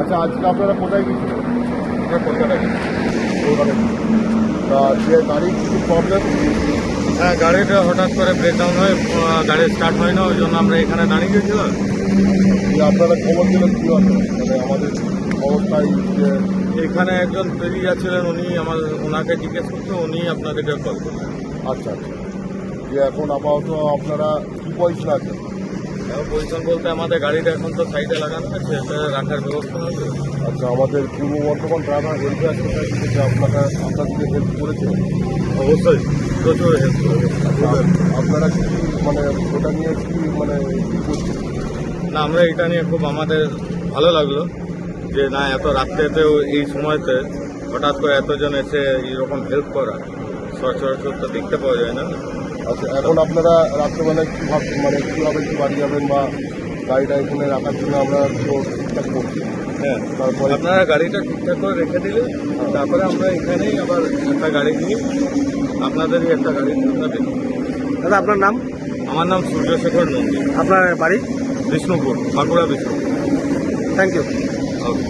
আচ্ছা আজকে আপনারা কোথায় গিয়েছিলেন? আমরা কলকাতায় গেছি। তা যে গাড়ির কিছু প্রবলেম হ্যাঁ গাড়িটা হঠাৎ করে ব্রেকডাউন হয়ে গাড়ি স্টার্ট হয় না ওই জন্য আমরা এখানে দাঁড়িয়ে গেছিলাম আপনারা খবর দিলেন কী হবে মানে আমাদের অবস্থায় যে এখানে একজন পেরিয়ে যাচ্ছিলেন উনি আমার ওনাকে জিজ্ঞেস করতে উনি আপনাদেরকে কল করলেন। আচ্ছা আচ্ছা। যে এখন আপাতত আপনারা কী পয়সা আছে পজিশন বলতে আমাদের গাড়িটা এখন তো সাইডে লাগানো আছে রাখার ব্যবস্থা আছে। আচ্ছা আমাদের পূর্ব বর্ধমান ড্রাইভার ওয়েলফেয়ার সোসাইটি থেকে আপনারা আপনাদেরকে হেল্প করেছে? অবশ্যই প্রচুর হেল্প করবে আপনারা কি মানে ওটা নিয়ে কি মানে না আমরা এটা নিয়ে খুব আমাদের ভালো লাগল যে না এত রাত্রেতেও এই সময়তে হঠাৎ করে এতজন এসে এইরকম হেল্প করা সচরাচর তো দেখতে পাওয়া যায় না। আচ্ছা এখন আপনারা রাত্রেবেলায় কী ভাবছেন? মানে কীভাবে কি বাড়ি যাবেন বা গাড়িটা এখানে রাখার জন্য আমরা তো ঠিকঠাক করছি। হ্যাঁ। তারপরে আপনারা গাড়িটা ঠিকঠাক করে রেখে দিলে তারপরে আমরা এখানেই আবার একটা গাড়ি নিয়ে আপনাদেরই একটা গাড়ি আপনাদের দাদা আপনার নাম? আমার নাম সূর্যশেখর নন্দী। আপনার বাড়ি? Bishnupur Bankura Bishnupur. Thank you. Okay.